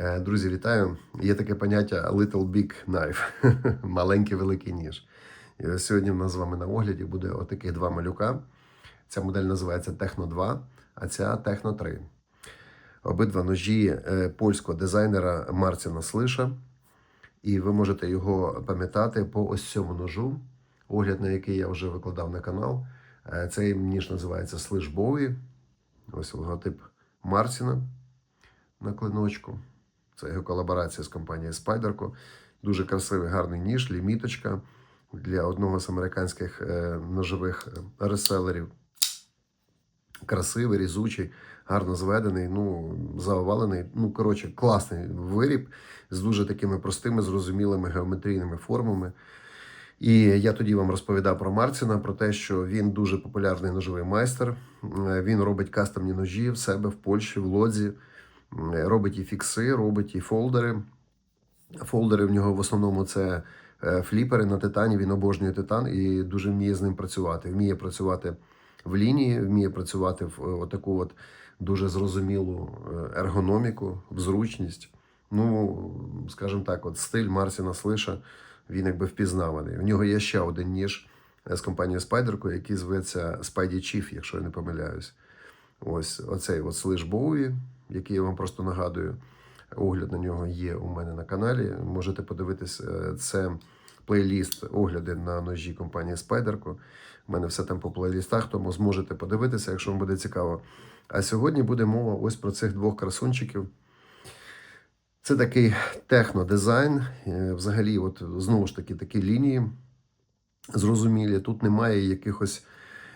Е, Друзі, вітаю! Є таке поняття Little Big Knife маленький великий ніж. І сьогодні в нас з вами на огляді буде отаких два малюка. Ця модель називається Techno 2, а ця Techno 3. Обидва ножі е, польського дизайнера Марціна Слиша. І ви можете його пам'ятати по ось цьому ножу, огляд на який я вже викладав на канал. Е, Цей ніж називається Слиш Боwie. Ось логотип Марціна на клиночку. Це його колаборація з компанією Spyderco. Дуже красивий, гарний ніж, ліміточка для одного з американських е, ножових е, реселерів. Красивий, різучий, гарно зведений, ну, заовалений. Ну, коротше, класний виріб з дуже такими простими, зрозумілими геометрійними формами. І я тоді вам розповідав про Марціна, про те, що він дуже популярний ножовий майстер. Е, Він робить кастомні ножі в себе в Польщі, в Лодзі. Робить і фікси, робить і фолдери. Фолдери в нього в основному це е, фліпери на титані. Він обожнює титан і дуже вміє з ним працювати. Вміє працювати в лінії, вміє працювати в е, отаку от дуже зрозумілу е, ергономіку, в зручність. Ну, скажімо так, от стиль Марсіна Слиша, він якби впізнаваний. У нього є ще один ніж з компанією Spyderco, який зветься Spidey Chief, якщо я не помиляюсь. Ось оцей от Слиш Боуї, який я вам просто нагадую. Огляд на нього є у мене на каналі. Можете подивитись, е, це плейліст огляди на ножі компанії Spyderco. У мене все там по плейлістах, тому зможете подивитися, якщо вам буде цікаво. А сьогодні буде мова ось про цих двох красунчиків. Це такий технодизайн. Е, Взагалі, от знову ж таки, такі лінії зрозумілі. Тут немає якихось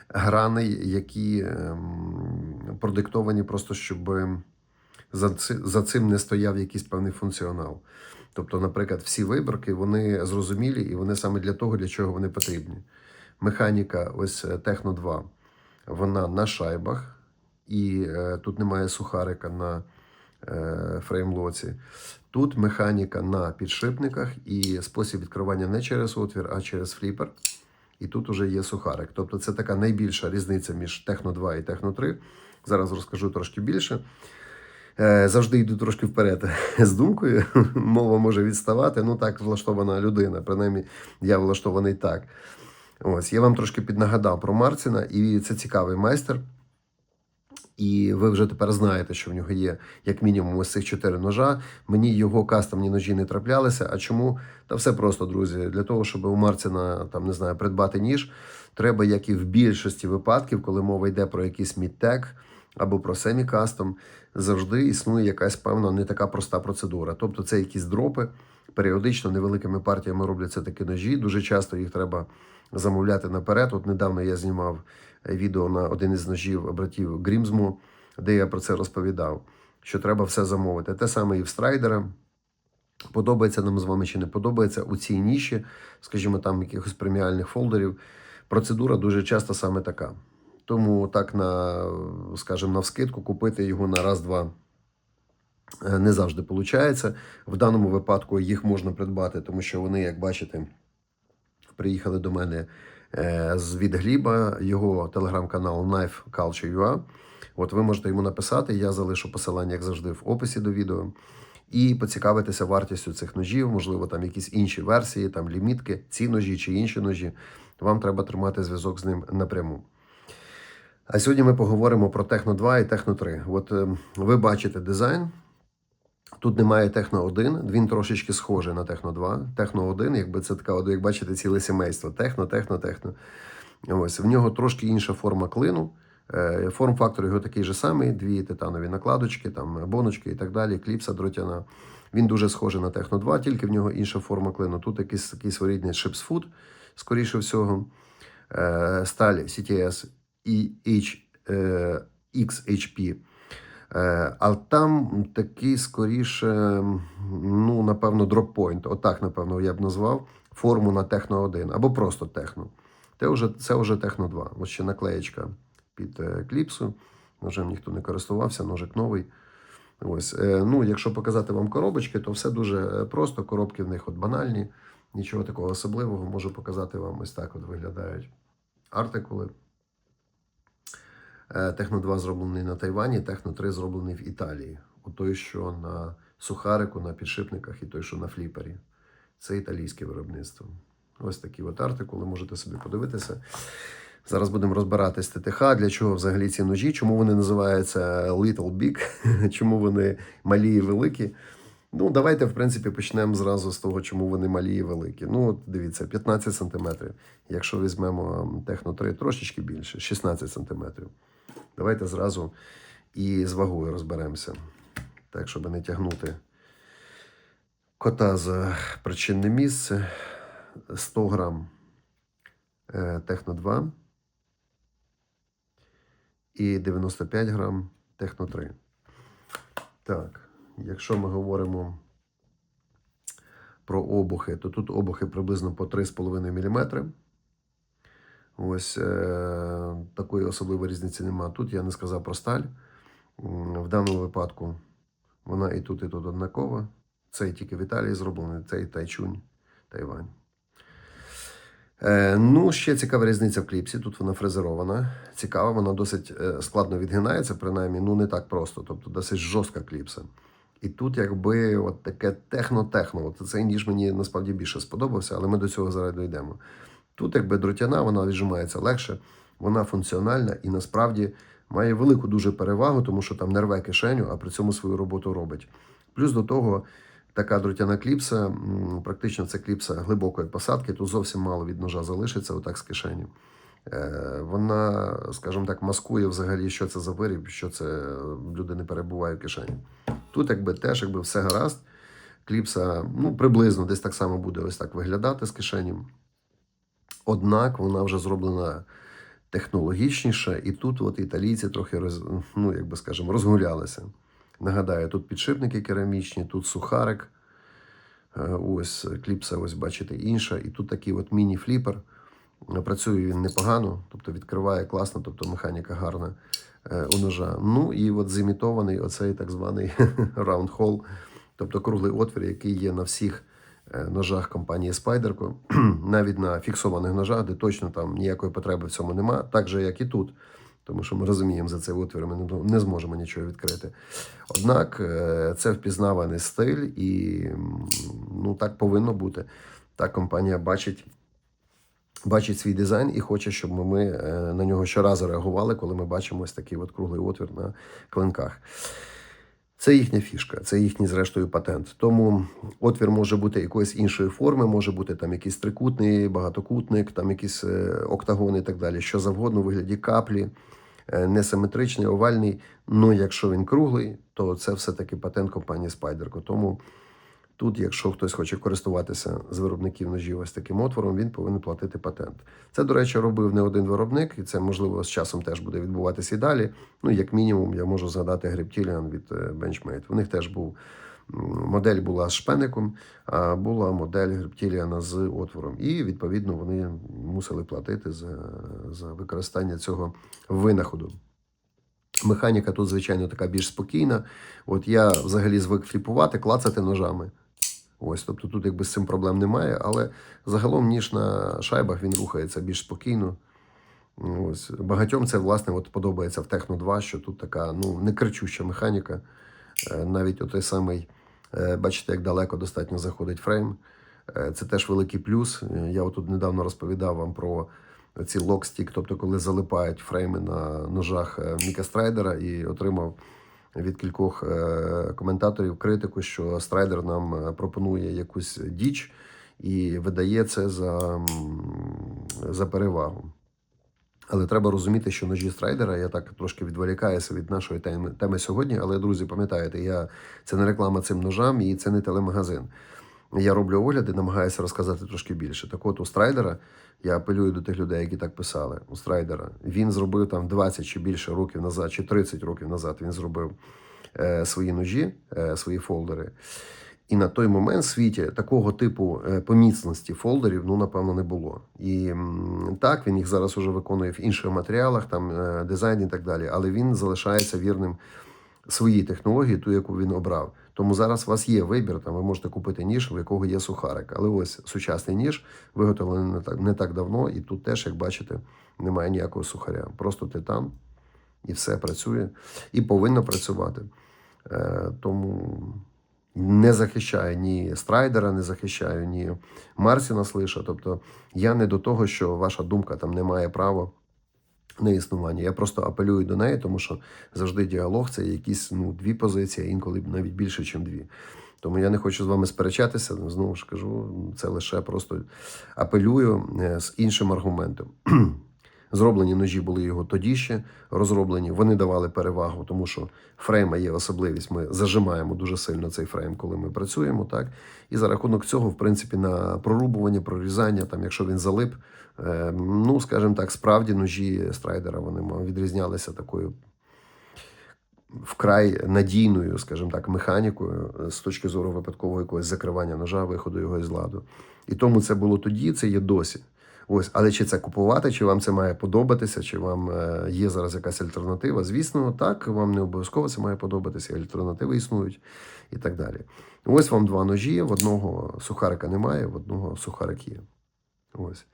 граней, які ем, продиктовані просто, щоб за, ци- за цим не стояв якийсь певний функціонал. Тобто, наприклад, всі виборки вони зрозумілі і вони саме для того, для чого вони потрібні. Механіка, ось е, Техно 2, вона на шайбах, і е, тут немає сухарика на е, фреймлоці. Тут механіка на підшипниках і спосіб відкривання не через отвір, а через фліпер. І тут уже є сухарик. Тобто це така найбільша різниця між Техно 2 і Техно 3. Зараз розкажу трошки більше. Е, Завжди йду трошки вперед з думкою. Мова може відставати. Ну так влаштована людина. Принаймні, я влаштований так. Ось я вам трошки піднагадав про Марціна, і це цікавий майстер. І ви вже тепер знаєте, що в нього є як мінімум ось цих чотири ножа. Мені його кастомні ножі не траплялися. А чому? Та все просто, друзі. Для того, щоб у Марціна там не знаю, придбати ніж, треба, як і в більшості випадків, коли мова йде про якийсь мідтек або про семікастом, завжди існує якась певна не така проста процедура. Тобто це якісь дропи, періодично невеликими партіями робляться такі ножі. Дуже часто їх треба замовляти наперед. От недавно я знімав відео на один із ножів братів Грімзму, де я про це розповідав, що треба все замовити. Те саме і в страйдера. Подобається нам з вами чи не подобається у цій ніші, скажімо, там якихось преміальних фолдерів. Процедура дуже часто саме така. Тому так на, скажімо, на вскидку купити його на раз-два е, не завжди виходить. В даному випадку їх можна придбати, тому що вони, як бачите, приїхали до мене е, з від Гліба, його телеграм-канал Knife. От ви можете йому написати, я залишу посилання, як завжди, в описі до відео. І поцікавитися вартістю цих ножів, можливо, там якісь інші версії, там лімітки, ці ножі чи інші ножі. Вам треба тримати зв'язок з ним напряму. А сьогодні ми поговоримо про Техно 2 і Техно 3. От е, ви бачите дизайн. Тут немає Техно 1, він трошечки схожий на Техно 2. Техно 1, якби це така, як бачите, ціле сімейство. Техно, техно, техно. Ось в нього трошки інша форма клину. Е, Форм-фактор його такий же самий: дві титанові накладочки, там боночки і так далі, кліпса дротяна. Він дуже схожий на Техно 2, тільки в нього інша форма клину. Тут якийсь такий своєрідний шипсфуд, скоріше всього. Е, Сталь CTS XHP. Е, А там такий скоріше, ну, напевно, дроппойнт. Отак, напевно, я б назвав форму на Техно 1 або просто Техно. Це вже, це вже Техно 2. Ось ще наклеєчка під е, кліпсу. Ножем ніхто не користувався, ножик новий. Ось. Е, Ну, якщо показати вам коробочки, то все дуже просто. Коробки в них от банальні, нічого такого особливого. Можу показати вам ось так от виглядають артикули. Е, Техно 2 зроблений на Тайвані, Техно 3 зроблений в Італії. У той, що на сухарику на підшипниках і той, що на фліпері. Це італійське виробництво. Ось такі от артикули, можете собі подивитися. Зараз будемо розбиратись ТТХ, для чого взагалі ці ножі, чому вони називаються Little Big, чому вони малі і великі. Ну, давайте, в принципі, почнемо зразу з того, чому вони малі і великі. Ну, от дивіться, 15 см. Якщо візьмемо Техно 3, трошечки більше, 16 см. Давайте зразу і з вагою розберемося. Так, щоб не тягнути кота за причинне місце. 100 грам е, Техно 2 і 95 грам Техно 3. Так, якщо ми говоримо про обухи, то тут обухи приблизно по 3,5 мм. Ось е, такої особливої різниці нема. Тут я не сказав про сталь. В даному випадку вона і тут, і тут однакова. Цей тільки в Італії зроблений, цей Тайчунь, Тайвань. Е, ну, ще цікава різниця в кліпсі. Тут вона фрезерована. Цікава, вона досить е, складно відгинається, принаймні, ну не так просто. Тобто досить жорстка кліпса. І тут, якби, от таке техно-техно. От цей ніж мені насправді більше сподобався, але ми до цього зараз дійдемо. Тут, якби дротяна, вона віджимається легше, вона функціональна і насправді має велику дуже перевагу, тому що там не рве кишеню, а при цьому свою роботу робить. Плюс до того, така дротяна кліпса, практично це кліпса глибокої посадки, тут зовсім мало від ножа залишиться, отак з кишені. Е, Вона, скажімо так, маскує взагалі, що це за виріб, що це е, люди не перебуває в кишені. Тут, якби теж, якби все гаразд. Кліпса, ну, приблизно десь так само буде ось так виглядати з кишені. Однак вона вже зроблена технологічніше, і тут от італійці трохи роз, ну, як би скажемо, розгулялися. Нагадаю, тут підшипники керамічні, тут сухарик. Е, Ось кліпса, ось бачите, інша. І тут такий от міні-фліпер. Працює він непогано, тобто відкриває класно, тобто механіка гарна е, у ножа. Ну і от зімітований оцей так званий hole, тобто круглий отвір, який є на всіх ножах компанії Spyderco, навіть на фіксованих ножах, де точно там ніякої потреби в цьому нема, так же як і тут. Тому що ми розуміємо, за цей отвір ми не- зможемо нічого відкрити. Однак е, це впізнаваний стиль, і ну, так повинно бути. Так компанія бачить бачить свій дизайн і хоче, щоб ми е, на нього щоразу реагували, коли ми бачимо ось такий от круглий отвір на клинках. Це їхня фішка, це їхній, зрештою, патент. Тому отвір може бути якоїсь іншої форми, може бути там якийсь трикутний, багатокутник, там якісь е, октагони і так далі. Що завгодно у вигляді каплі, е, несиметричний, овальний. Ну, якщо він круглий, то це все-таки патент компанії Спайдерко. Тому Тут, якщо хтось хоче користуватися з виробників ножів ось таким отвором, він повинен платити патент. Це, до речі, робив не один виробник, і це можливо з часом теж буде відбуватися і далі. Ну, як мінімум, я можу згадати Грептіліан від е, Benchmade. У них теж був модель була з шпеником, а була модель Грептіліана з отвором. І відповідно вони мусили платити за, за використання цього винаходу. Механіка тут, звичайно, така більш спокійна. От я взагалі звик фліпувати, клацати ножами. Ось, тобто тут якби з цим проблем немає, але загалом ніж на шайбах він рухається більш спокійно. Ось. Багатьом це власне от подобається в Техно 2, що тут така ну, не кричуща механіка. Е, Навіть отой самий, е, бачите, як далеко достатньо заходить фрейм. Е, Це теж великий плюс. Я отут недавно розповідав вам про ці локстік, тобто коли залипають фрейми на ножах е, Міка Страйдера і отримав від кількох е, коментаторів критику, що Страйдер нам е, пропонує якусь діч і видає це за, за перевагу. Але треба розуміти, що ножі страйдера, я так трошки відволікаюся від нашої теми, теми сьогодні. Але, друзі, пам'ятаєте, я це не реклама цим ножам і це не телемагазин. Я роблю огляди, намагаюся розказати трошки більше. Так от у страйдера, я апелюю до тих людей, які так писали. У страйдера він зробив там 20 чи більше років назад, чи 30 років назад він зробив е, свої ножі, е, свої фолдери. І на той момент в світі такого типу е, поміцності фолдерів, ну, напевно, не було. І так, він їх зараз уже виконує в інших матеріалах, там е, дизайн і так далі, але він залишається вірним своїй технології, ту, яку він обрав. Тому зараз у вас є вибір, там ви можете купити ніж, у якого є сухарик. Але ось сучасний ніж виготовлений не так, не так давно, і тут теж, як бачите, немає ніякого сухаря. Просто титан, і все працює і повинно працювати. Е, тому не захищаю ні Страйдера, не захищаю ні Марсіна Слиша. Тобто я не до того, що ваша думка там не має права на існування. Я просто апелюю до неї, тому що завжди діалог це якісь ну, дві позиції, інколи навіть більше, ніж дві. Тому я не хочу з вами сперечатися. Знову ж кажу, це лише просто апелюю е, з іншим аргументом. Зроблені ножі були його тоді ще розроблені. Вони давали перевагу, тому що фрейма є особливість. Ми зажимаємо дуже сильно цей фрейм, коли ми працюємо. Так і за рахунок цього, в принципі, на прорубування, прорізання, там, якщо він залип, е, ну скажімо так, справді ножі страйдера вони відрізнялися такою вкрай надійною, скажімо так, механікою е, з точки зору випадкового якогось закривання ножа, виходу його із ладу. І тому це було тоді, це є досі. Ось, але чи це купувати, чи вам це має подобатися, чи вам е, є зараз якась альтернатива? Звісно, так, вам не обов'язково це має подобатися, альтернативи існують і так далі. Ось вам два ножі, в одного сухарика немає, в одного сухарик є. Ось.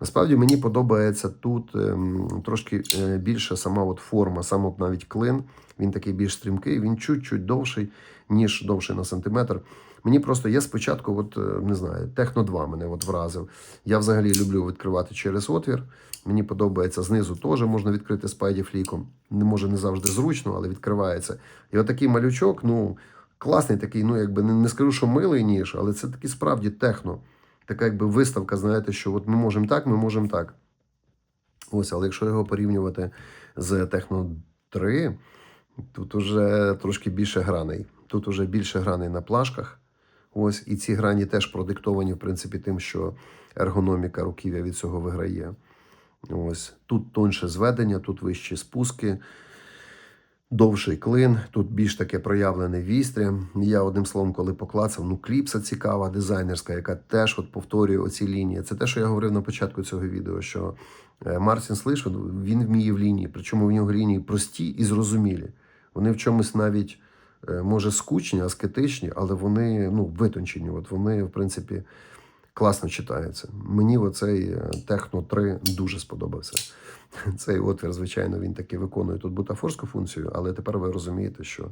Насправді мені подобається тут ем, трошки е, більше сама от форма, сам от навіть клин. Він такий більш стрімкий, він чуть-чуть довший, ніж довший на сантиметр. Мені просто я спочатку, от е, не знаю, Техно 2 мене от вразив. Я взагалі люблю відкривати через отвір. Мені подобається знизу теж можна відкрити спайді фліком. Не може не завжди зручно, але відкривається. І отакий малючок, ну класний такий, ну якби не, не скажу, що милий ніж, але це такий справді техно. Така якби виставка, знаєте, що от ми можемо так, ми можемо так. Ось, але якщо його порівнювати з Техно 3, тут уже трошки більше граней. Тут уже більше граней на плашках. Ось, і ці грані теж продиктовані, в принципі, тим, що ергономіка руків'я від цього виграє. Ось тут тонше зведення, тут вищі спуски, довший клин, тут більш таке проявлене вістря. Я одним словом, коли поклацав, ну кліпса цікава, дизайнерська, яка теж от повторює оці лінії. Це те, що я говорив на початку цього відео, що е, Мартін Слиш, він вміє в лінії, причому в нього лінії прості і зрозумілі. Вони в чомусь навіть може скучні, аскетичні, але вони ну, витончені. От вони, в принципі, класно читаються. Мені оцей е, Техно 3 дуже сподобався. Цей отвір, звичайно, він таки виконує тут бутафорську функцію, але тепер ви розумієте, що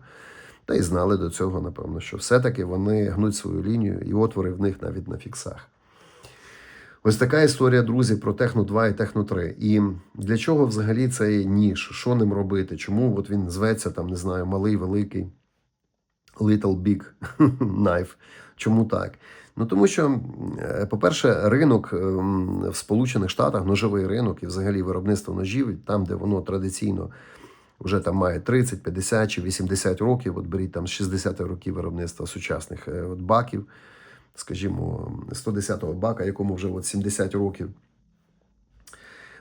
та й знали до цього, напевно, що все-таки вони гнуть свою лінію, і отвори в них навіть на фіксах. Ось така історія, друзі, про Техно 2 і Техно 3. І для чого взагалі цей ніж? Що ним робити? Чому от він зветься, там, не знаю, малий, великий, little big knife? Чому так? Ну тому що, е, по-перше, ринок ем, в Сполучених Штатах, ножовий ринок і взагалі виробництво ножів, там, де воно традиційно вже там має 30, 50 чи 80 років, от беріть там з 60 років виробництва сучасних е, от баків, скажімо, 110-го бака, якому вже от 70 років.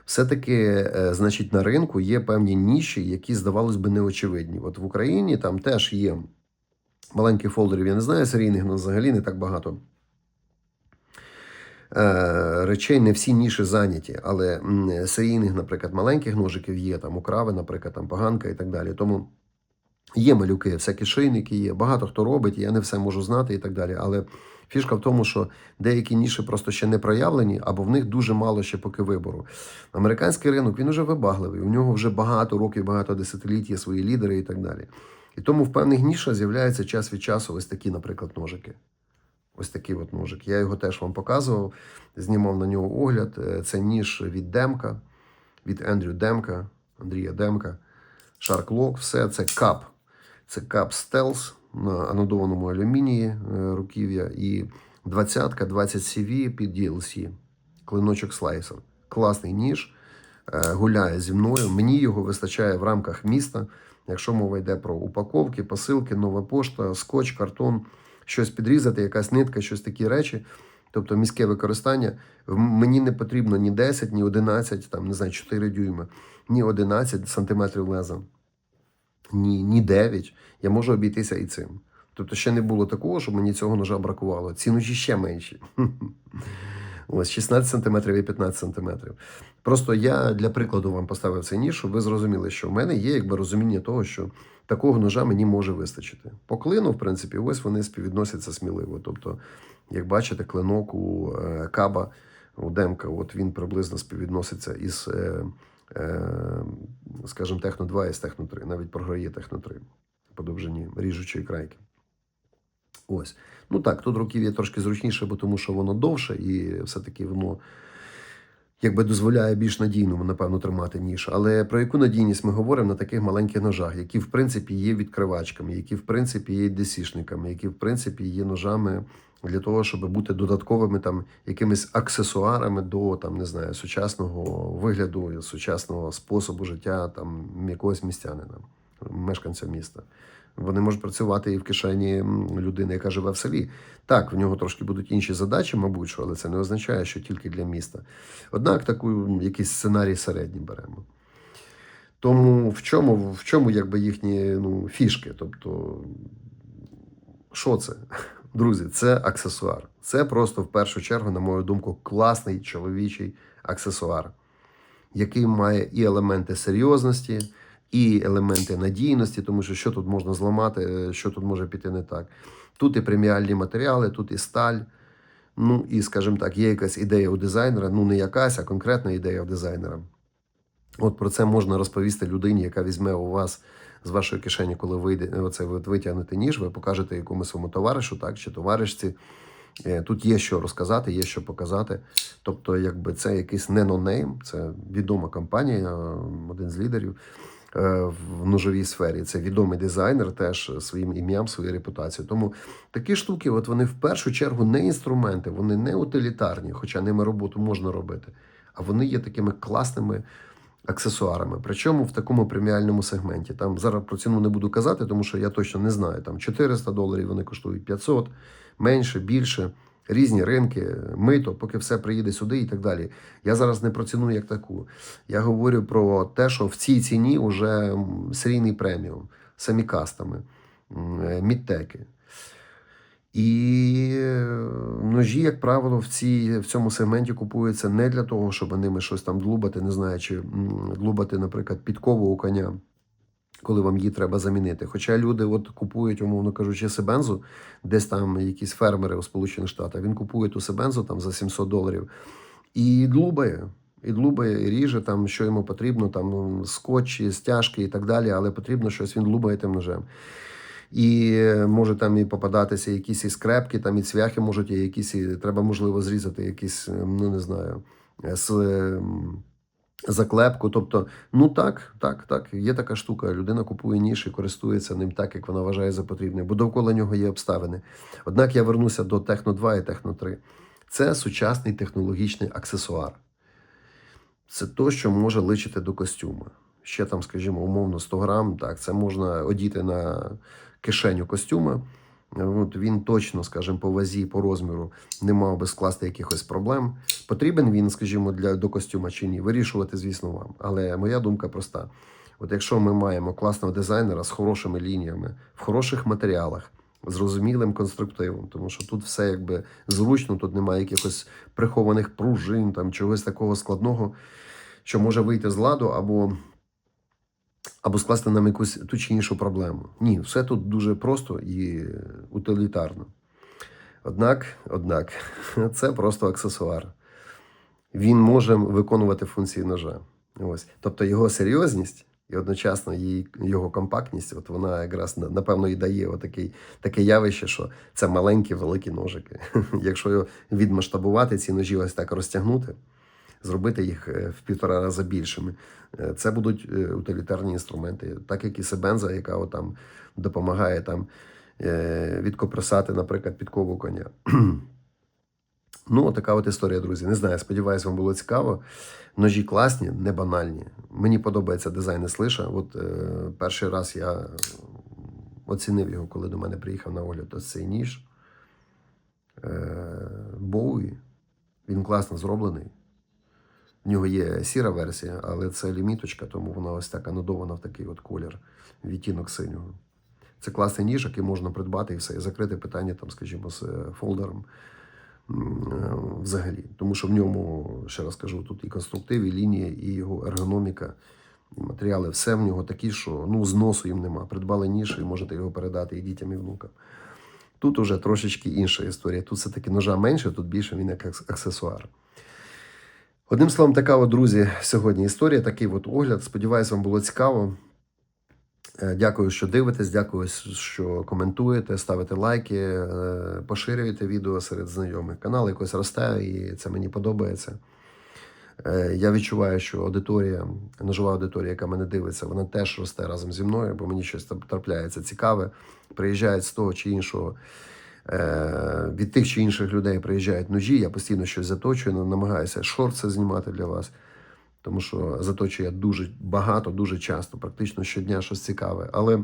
Все-таки, е, значить, на ринку є певні ніші, які, здавалось би, неочевидні. От в Україні там теж є маленьких фолдерів, я не знаю, серійних, але взагалі не так багато. Е, Речей не всі ніші зайняті, але серійних, наприклад, маленьких ножиків є, там украви, наприклад, там поганка і так далі. Тому є малюки, всякі шийники є, багато хто робить, я не все можу знати і так далі. Але фішка в тому, що деякі ніші просто ще не проявлені, або в них дуже мало ще поки вибору. Американський ринок він вже вибагливий, у нього вже багато років, багато десятиліть є свої лідери і так далі. І тому в певних нішах з'являються час від часу ось такі, наприклад, ножики. Ось такий от ножик. Я його теж вам показував, знімав на нього огляд. Е, Це ніж від Демка, від Ендрю Демка, Андрія Демка. Shark все це кап. Це кап Stealth на анодованому алюмінії е, руків'я і 20-ка 20 CV під DLC. Клиночок слайсер. Класний ніж. Е, Гуляє зі мною. Мені його вистачає в рамках міста. Якщо мова йде про упаковки, посилки, нова пошта, скотч, картон, щось підрізати, якась нитка, щось такі речі. Тобто міське використання. Мені не потрібно ні 10, ні 11, там, не знаю, 4 дюйми, ні 11 сантиметрів леза, ні, ні 9. Я можу обійтися і цим. Тобто ще не було такого, щоб мені цього ножа бракувало. Ці ножі ще менші. Ось 16 сантиметрів і 15 сантиметрів. Просто я для прикладу вам поставив цей ніж, щоб ви зрозуміли, що в мене є якби розуміння того, що такого ножа мені може вистачити. По клину, в принципі, ось вони співвідносяться сміливо. Тобто, як бачите, клинок у е, каба, у демка, от він приблизно співвідноситься із, е, е, скажімо, Техно 2 і з Техно 3, навіть програє Техно 3 по довжині ріжучої крайки. Ось. Ну так, тут руків'я трошки зручніше, бо тому що воно довше і все-таки воно якби дозволяє більш надійно, напевно, тримати ніж. Але про яку надійність ми говоримо на таких маленьких ножах, які в принципі є відкривачками, які в принципі є десішниками, які в принципі є ножами для того, щоб бути додатковими там якимись аксесуарами до там не знаю сучасного вигляду, сучасного способу життя там якогось містянина, мешканця міста. Вони можуть працювати і в кишені людини, яка живе в селі. Так, в нього трошки будуть інші задачі, мабуть, що, але це не означає, що тільки для міста. Однак таку якийсь сценарій середній беремо. Тому в чому, в чому якби їхні ну, фішки? Тобто, що це? Друзі, це аксесуар. Це просто в першу чергу, на мою думку, класний чоловічий аксесуар, який має і елементи серйозності, і елементи надійності, тому що що тут можна зламати, е, що тут може піти не так. Тут і преміальні матеріали, тут і сталь. Ну і, скажімо так, є якась ідея у дизайнера, ну не якась, а конкретна ідея у дизайнера. От про це можна розповісти людині, яка візьме у вас з вашої кишені, коли вийде оце ви витягнете ніж, ви покажете якомусь своєму товаришу, так чи товаришці. Е, Тут є що розказати, є що показати. Тобто, якби це якийсь не нонейм, це відома компанія, один з лідерів в ножовій сфері. Це відомий дизайнер, теж своїм ім'ям, своєю репутацією. Тому такі штуки, от вони в першу чергу не інструменти, вони не утилітарні, хоча ними роботу можна робити, а вони є такими класними аксесуарами. Причому в такому преміальному сегменті. Там зараз про ціну не буду казати, тому що я точно не знаю. Там 400 доларів вони коштують 500, менше, більше. Різні ринки, мито, поки все приїде сюди і так далі. Я зараз не про ціну як таку. Я говорю про те, що в цій ціні вже серійний преміум, самі кастами, е, мідтеки. І е, ножі, як правило, в, цій, в цьому сегменті купуються не для того, щоб ними щось там длубати, не знаю, чи длубати, наприклад, підкову у коня, коли вам її треба замінити. Хоча люди от купують, умовно кажучи, себензу, десь там якісь фермери у Сполучених Штатах, він купує ту себензу там за 700 доларів і длубає. І длубає, і ріже там, що йому потрібно, там скотчі, стяжки і так далі, але потрібно щось він длубає тим ножем. І е, може там і попадатися якісь і скрепки, там і цвяхи можуть, і якісь і треба, можливо, зрізати якісь, е, ну не знаю, е, з ем, заклепку. Тобто, ну так, так, так, є така штука. Людина купує ніж і користується ним так, як вона вважає за потрібне, бо довкола нього є обставини. Однак я вернуся до Техно 2 і Техно 3. Це сучасний технологічний аксесуар. Це то, що може личити до костюма. Ще там, скажімо, умовно 100 грам, так, це можна одіти на кишеню костюма. От він точно, скажімо, по вазі, по розміру не мав би скласти якихось проблем. Потрібен він, скажімо, для до костюма чи ні, вирішувати, звісно, вам. Але моя думка проста: от якщо ми маємо класного дизайнера з хорошими лініями, в хороших матеріалах, зрозумілим конструктивом, тому що тут все якби зручно, тут немає якихось прихованих пружин, там чогось такого складного, що може вийти з ладу або або скласти нам якусь ту чи іншу проблему. Ні, все тут дуже просто і утилітарно. Однак, однак, це просто аксесуар. Він може виконувати функції ножа. Ось. Тобто його серйозність і одночасно її, його компактність, от вона якраз напевно і дає отакий, таке явище, що це маленькі великі ножики. Якщо його відмасштабувати, ці ножі ось так розтягнути, зробити їх е, в півтора рази більшими. Е, Це будуть е, утилітарні інструменти, так як і Себенза, яка там допомагає там відкопресати, наприклад, підкову коня. Ну, така от історія, друзі. Не знаю, сподіваюсь, вам було цікаво. Ножі класні, не банальні. Мені подобається дизайн Слиша. От е, перший раз я оцінив його, коли до мене приїхав на огляд ось цей ніж. Е, Боуї. Він класно зроблений. В нього є сіра версія, але це ліміточка, тому вона ось така анодована в такий от колір, відтінок синього. Це класний ніж, який можна придбати і все, і закрити питання, там, скажімо, з е, фолдером е, взагалі. Тому що в ньому, ще раз кажу, тут і конструктив, і лінія, і його ергономіка, і матеріали, все в нього такі, що ну, зносу їм нема. Придбали ніж і можете його передати і дітям, і внукам. Тут уже трошечки інша історія. Тут все-таки ножа менше, тут більше він як аксесуар. Одним словом, така от, друзі, сьогодні історія, такий от огляд. Сподіваюсь, вам було цікаво. Е, Дякую, що дивитесь, дякую, що коментуєте, ставите лайки, е, поширюєте відео серед знайомих. Канал якось росте, і це мені подобається. Е, Я відчуваю, що аудиторія, ножова аудиторія, яка мене дивиться, вона теж росте разом зі мною, бо мені щось трапляється цікаве. Приїжджають з того чи іншого. Е, Від тих чи інших людей приїжджають ножі, я постійно щось заточую, ну, намагаюся шорти знімати для вас, тому що заточую я дуже багато, дуже часто, практично щодня щось цікаве. Але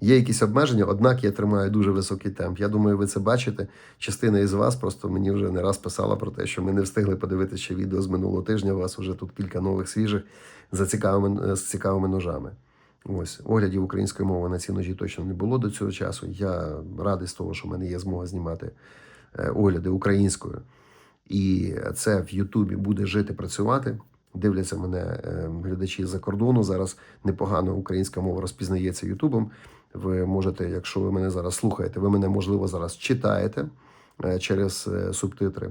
є якісь обмеження, однак я тримаю дуже високий темп. Я думаю, ви це бачите. Частина із вас просто мені вже не раз писала про те, що ми не встигли подивитися ще відео з минулого тижня. У вас вже тут кілька нових свіжих за цікавими, з цікавими ножами. Ось оглядів української мови на ці ножі точно не було до цього часу. Я радий з того, що в мене є змога знімати е, огляди українською. І це в Ютубі буде жити, працювати. Дивляться мене е, глядачі за кордону. Зараз непогано українська мова розпізнається Ютубом. Ви можете, якщо ви мене зараз слухаєте, ви мене можливо зараз читаєте е, через субтитри.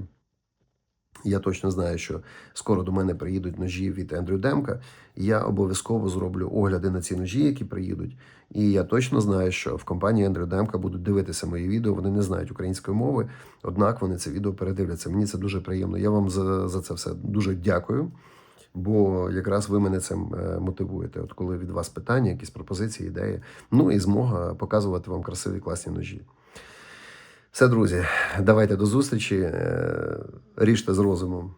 Я точно знаю, що скоро до мене приїдуть ножі від Ендрю Демка. Я обов'язково зроблю огляди на ці ножі, які приїдуть. І я точно знаю, що в компанії Ендрю Демка будуть дивитися мої відео. Вони не знають української мови, однак вони це відео передивляться. Мені це дуже приємно. Я вам за, за це все дуже дякую. Бо якраз ви мене цим е, мотивуєте. От коли від вас питання, якісь пропозиції, ідеї, ну і змога показувати вам красиві класні ножі. Все, друзі, давайте до зустрічі. Е, Ріжте з розумом.